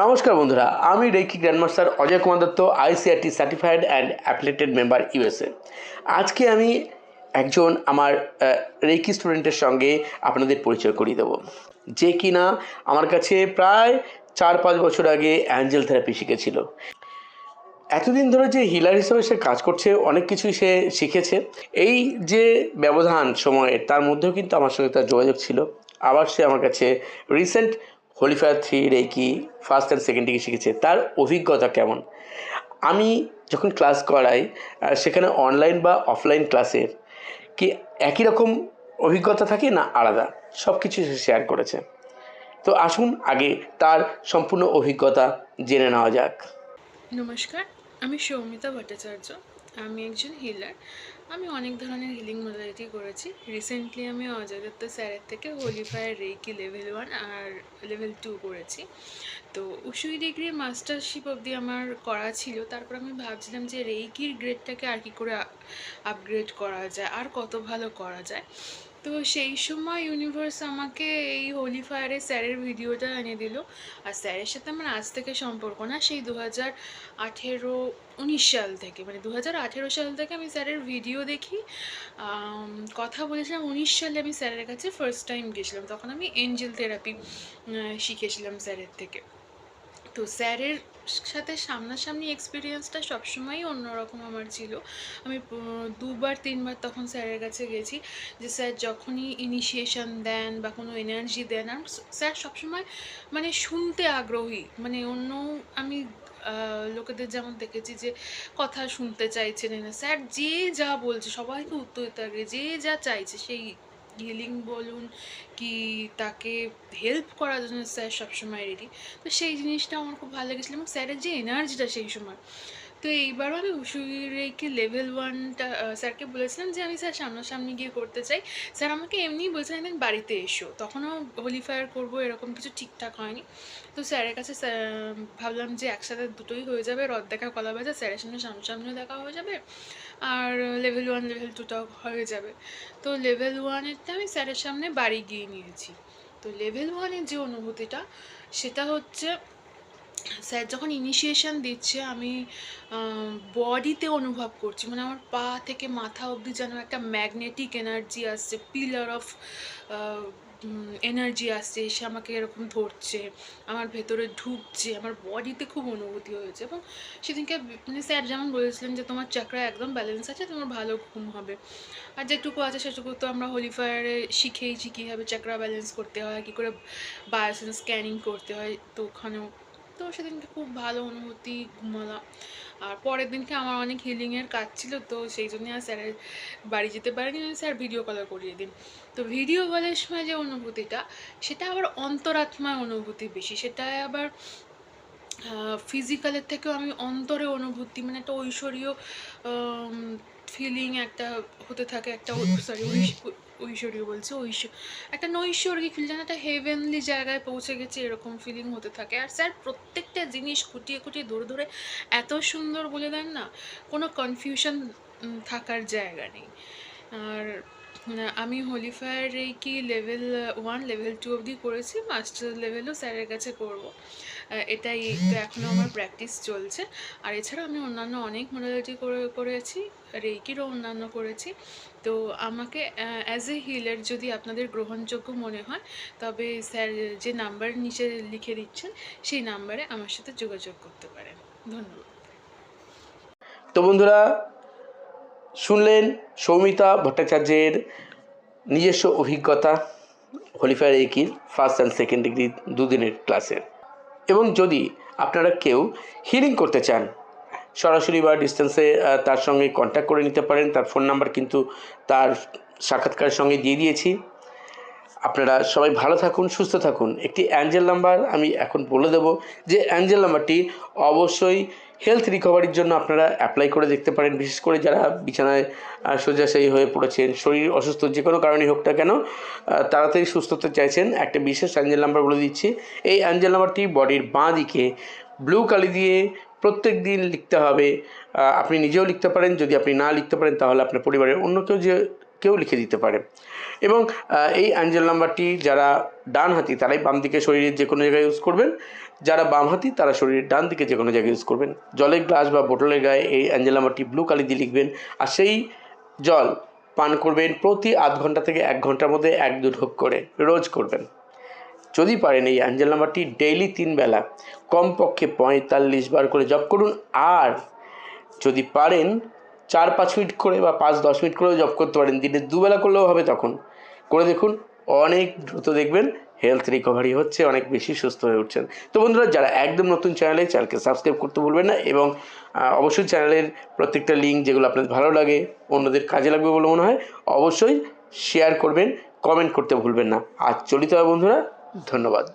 নমস্কার বন্ধুরা, আমি reiki grandmaster Ajay Kumar Dutta, ICRT certified and affiliated member USA. আজকে আমি একজন আমার রেকি স্টুডেন্টের সঙ্গে আপনাদের পরিচয় করিয়ে দেবো। যে কিনা আমার কাছে প্রায় চার পাঁচ বছর আগে অ্যাঞ্জেল থেরাপি শিখেছিল। এতদিন ধরে যে হিলার হিসেবে সে কাজ করছে, অনেক কিছুই সে শিখেছে। এই যে ব্যবধান সময়ের, তার মধ্যেও কিন্তু আমার সঙ্গে তার যোগাযোগ ছিল। আবার সে আমার কাছে recent Holy Fire three reiki first and second degree শিখেছে। তার অভিজ্ঞতা কেমন? আমি যখন ক্লাস করাই সেখানে অনলাইন বা অফলাইন ক্লাসের কি একই রকম অভিজ্ঞতা থাকে না আলাদা? সব কিছু সে শেয়ার করেছে। তো আসুন আগে তার সম্পূর্ণ অভিজ্ঞতা জেনে নেওয়া যাক। নমস্কার, আমি সৌমিতা ভট্টাচার্য। আমি একজন হিলার আমি অনেক ধরনের হিলিং মোডালিটি করেছি। রিসেন্টলি আমি অজয় দত্ত স্যারের থেকে Holy Fire reiki level one আর লেভেল টু করেছি। তো উসুই ডিগ্রি মাস্টারশিপ অবধি আমার করা ছিল। তারপর আমি ভাবছিলাম যে রেইকির গ্রেডটাকে আর কি করে আপগ্রেড করা যায়, আর কত ভালো করা যায়। তো সেই সময় ইউনিভার্স আমাকে এই হোলি ফায়ারের স্যারের ভিডিওটা এনে দিল। আর স্যারের সাথে আমার আজ থেকে সম্পর্ক না, সেই দু হাজার আঠেরো, উনিশ সাল থেকে মানে দু হাজার আঠেরো সাল থেকে আমি স্যারের ভিডিও দেখি। কথা বলেছিলাম, উনিশ সালে আমি স্যারের কাছে ফার্স্ট টাইম গেছিলাম, তখন আমি এঞ্জেল থেরাপি শিখেছিলাম স্যারের থেকে। তো স্যারের সাথে সামনাসামনি এক্সপিরিয়েন্সটা সবসময়ই অন্যরকম আমার ছিল। আমি দুবার, তিনবার তখন স্যারের কাছে গেছি যে, স্যার, যখনই ইনিশিয়েশন দেন বা কোনো এনার্জি দেন, আর স্যার সবসময় মানে শুনতে আগ্রহী। মানে অন্য, আমি লোকেদের যেমন দেখেছি যে, কথা শুনতে চাইছেন না। স্যার যে যা বলছে, সবাইকে উত্তর দিতে আগ্রহী যে যা চাইছে, সেই হিলিং বলুন কি তাকে হেল্প করার জন্য স্যার সবসময় রেডি তো সেই জিনিসটা আমার খুব ভালো লেগেছিলো এবং স্যারের যে এনার্জিটা সেই সময় তো এইবারও আমি উসুরেকে লেভেল ওয়ানটা স্যারকে বলেছিলাম যে আমি স্যার সামনাসামনি গিয়ে করতে চাই। স্যার আমাকে এমনিই বলছিলেন দেন বাড়িতে এসো। তখনও হোলি ফায়ার করব, এরকম কিছু ঠিকঠাক হয়নি। তো স্যারের কাছে ভাবলাম যে একসাথে দুটোই হয়ে যাবে রদ দেখা, কলা বাজা স্যারের সামনে সামনাসামনিও দেখা হয়ে যাবে। আর লেভেল ওয়ান লেভেল টুটাও হয়ে যাবে। তো লেভেল ওয়ানেরটা আমি স্যারের সামনে বাড়ি গিয়ে নিয়েছি। তো লেভেল ওয়ানের যে অনুভূতিটা, সেটা হচ্ছে স্যার, যখন ইনিশিয়েশন দিচ্ছে, আমি বডিতে অনুভব করছি। মানে আমার পা থেকে মাথা অবধি যেন একটা ম্যাগনেটিক এনার্জি আসছে পিলার অফ এনার্জি আসছে, এসে আমাকে এরকম ধরছে, আমার ভেতরে ঢুকছে, আমার বডিতে খুব অনুভূতি হয়েছে। এবং সেদিনকে মানে স্যার যেমন বলেছিলেন যে, তোমার চাকরা একদম ব্যালেন্স আছে, তোমার ভালো ঘুম হবে। আর যেটুকু আছে, সেটুকু তো আমরা হোলি ফায়ারে শিখেইছি কীভাবে চাকরা ব্যালেন্স করতে হয়, কী করে বায়োসেন স্ক্যানিং করতে হয়, তো ওখানেও তো সেদিনকে খুব ভালো অনুভূতি, ঘুমালাম। আর পরের দিনকে আমার অনেক হিলিংয়ের কাজ ছিল, তো সেই জন্য আর স্যারের বাড়ি যেতে পারিনি স্যার ভিডিও কলে করিয়ে দিন। তো ভিডিও কলের সময় যে অনুভূতিটা, সেটা আবার অন্তরাত্মায় অনুভূতি বেশি। সেটা আবার ফিজিক্যালের থেকেও আমি অন্তরে অনুভূতি মানে একটা ঐশ্বরীয় ফিলিং একটা হতে থাকে, একটা সরি ঐশ্বরীয় বলছে ঐশ্ব একটা নৈসর্গিক ফিল যেন একটা হেভেনলি জায়গায় পৌঁছে গেছে, এরকম ফিলিং হতে থাকে। আর স্যার প্রত্যেকটা জিনিস খুঁটিয়ে খুঁটিয়ে ধরে ধরে এত সুন্দর বলে দেন না, কোনো কনফিউশন থাকার জায়গা নেই। আর আমি হোলিফায়ার এই কি লেভেল ওয়ান লেভেল টু অবধি করেছি মাস্টার লেভেলও স্যারের কাছে করব। এটাই এখনও আমার প্র্যাকটিস চলছে। আর এছাড়া আমি অন্যান্য অনেক মডালিটি করে, করেছি রেইকিরও অন্যান্য করেছি। তো আমাকে অ্যাজ এ হিলার যদি আপনাদের গ্রহণযোগ্য মনে হয়, তবে স্যার যে নাম্বার নিচে লিখে দিচ্ছেন, সেই নাম্বারে আমার সাথে যোগাযোগ করতে পারেন। ধন্যবাদ। তো বন্ধুরা, শুনলেন সৌমিতা ভট্টাচার্যের নিজস্ব অভিজ্ঞতা হোলিফায়ার একির ফার্স্ট অ্যান্ড সেকেন্ড ডিগ্রি দুদিনের ক্লাসের এবং যদি আপনারা কেউ হিলিং করতে চান, সরাসরি বা ডিস্টেন্সে তার সঙ্গে কন্ট্যাক্ট করে নিতে পারেন। তার ফোন নাম্বার কিন্তু তার সাক্ষাৎকারের সঙ্গে দিয়ে দিয়েছি। আপনারা সবাই ভালো থাকুন, সুস্থ থাকুন। একটি অ্যাঞ্জেল নাম্বার আমি এখন বলে দেবো যে অ্যাঞ্জেল নাম্বারটি অবশ্যই হেলথ রিকভারির জন্য আপনারা অ্যাপ্লাই করে দেখতে পারেন। বিশেষ করে যারা বিছানায় শয্যাশায়ী হয়ে পড়েছেন, শরীর অসুস্থ যে কোনো কারণেই হোক না কেন তাড়াতাড়ি সুস্থ হতে চাইছেন, একটা বিশেষ অ্যাঞ্জেল নাম্বার বলে দিচ্ছি। এই অ্যাঞ্জেল নাম্বারটি বডির বাঁ দিকে ব্লু কালি দিয়ে প্রত্যেক দিন লিখতে হবে। আপনি নিজেও লিখতে পারেন, যদি আপনি না লিখতে পারেন, তাহলে আপনার পরিবারের অন্য কেউ যে কেউ লিখে দিতে পারে। এবং এই অ্যাঞ্জেল নাম্বারটি যারা ডান হাতি তারাই বাম দিকে শরীরের যে কোনো জায়গায় ইউজ করবেন। যারা বাম হাতি তারা শরীরের ডান দিকে যে কোনো জায়গায় ইউজ করবেন। জলের গ্লাস বা বোটলের গায়ে এই অ্যাঞ্জেল নাম্বারটি ব্লু কালি দিয়ে লিখবেন। আর সেই জল পান করবেন প্রতি আধ ঘণ্টা থেকে এক ঘণ্টার মধ্যে এক দু ঢোক করে রোজ করবেন। যদি পারেন এই অ্যাঞ্জেল নাম্বারটি ডেইলি তিন বেলা, কমপক্ষে পঁয়তাল্লিশ বার করে জপ করুন। আর যদি পারেন চার পাঁচ মিনিট করে বা পাঁচ দশ মিনিট করেও জব করতে পারেন। দিনে দুবেলা করলেও হবে তখন। করে দেখুন, অনেক দ্রুত দেখবেন হেলথ রিকভারি হচ্ছে, অনেক বেশি সুস্থ হয়ে উঠছেন। তো বন্ধুরা, যারা একদম নতুন চ্যানেলে চ্যানেলকে সাবস্ক্রাইব করতে ভুলবেন না এবং অবশ্যই চ্যানেলের প্রত্যেকটা লিঙ্ক যেগুলো আপনাদের ভালো লাগে, অন্যদের কাজে লাগবে বলে মনে হয়, অবশ্যই শেয়ার করবেন কমেন্ট করতে ভুলবেন না। আজ চলিত হয় বন্ধুরা, ধন্যবাদ।